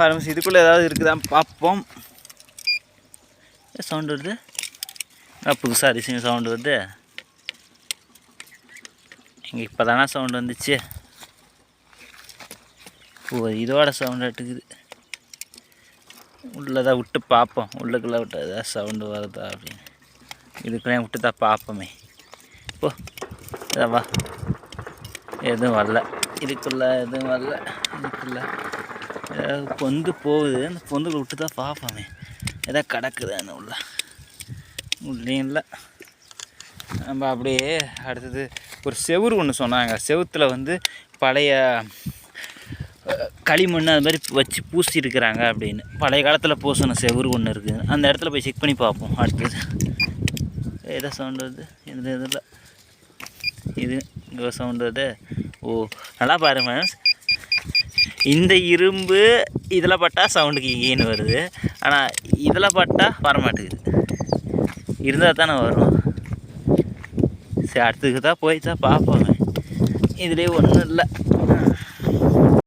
Pharmacy இதுக்குள்ளே ஏதாவது இருக்குதான் பார்ப்போம். சவுண்டு வருது? புதுசாக அதிசயம் சவுண்டு வருது. இங்கே இப்போ தானே சவுண்டு வந்துச்சு? ஓ இதோட சவுண்ட் உள்ளே உள்ளதான் விட்டு பார்ப்போம். உள்ளுக்குள்ளே விட்டு ஏதாவது சவுண்டு வருதா அப்படின்னு. இதுக்குள்ளே விட்டு தான் பார்ப்போமே. போ இதா வா. எதுவும் வரல. இதுக்குள்ளே எதுவும் வரல. இதுக்குள்ளே. ஏதாவது பொந்து போகுது. அந்த பொந்துக்குள்ள விட்டு தான் பார்ப்போமே எதாவது கிடக்குதான்னு உள்ள? உள்ளேயும் இல்லை. நம்ம அப்படியே அடுத்தது ஒரு செவுரு ஒன்று சொன்னாங்க. செவுத்தில் வந்து பழைய களிமண் அது மாதிரி வச்சு பூசி இருக்கிறாங்க அப்படின்னு. பழைய காலத்தில் பூசின செவுரு ஒன்று இருக்குது. அந்த இடத்துல போய் செக் பண்ணி பார்ப்போம். அடுத்தது. ஏதோ சவுண்டு வருது? எந்த இதில் இது இங்கே சவுண்டு வருது? ஓ நல்லா பாருங்க மேம் இந்த இரும்பு இதில் பட்டால் சவுண்டுக்கு ஈன்னு வருது. ஆனால் இதில் பட்டால் வரமாட்டேங்குது. இருந்தால் தானே வரும். சரி அடுத்துக்கு தான் போய் தான் பார்ப்போமே. இதுலேயே ஒன்றும் இல்லை.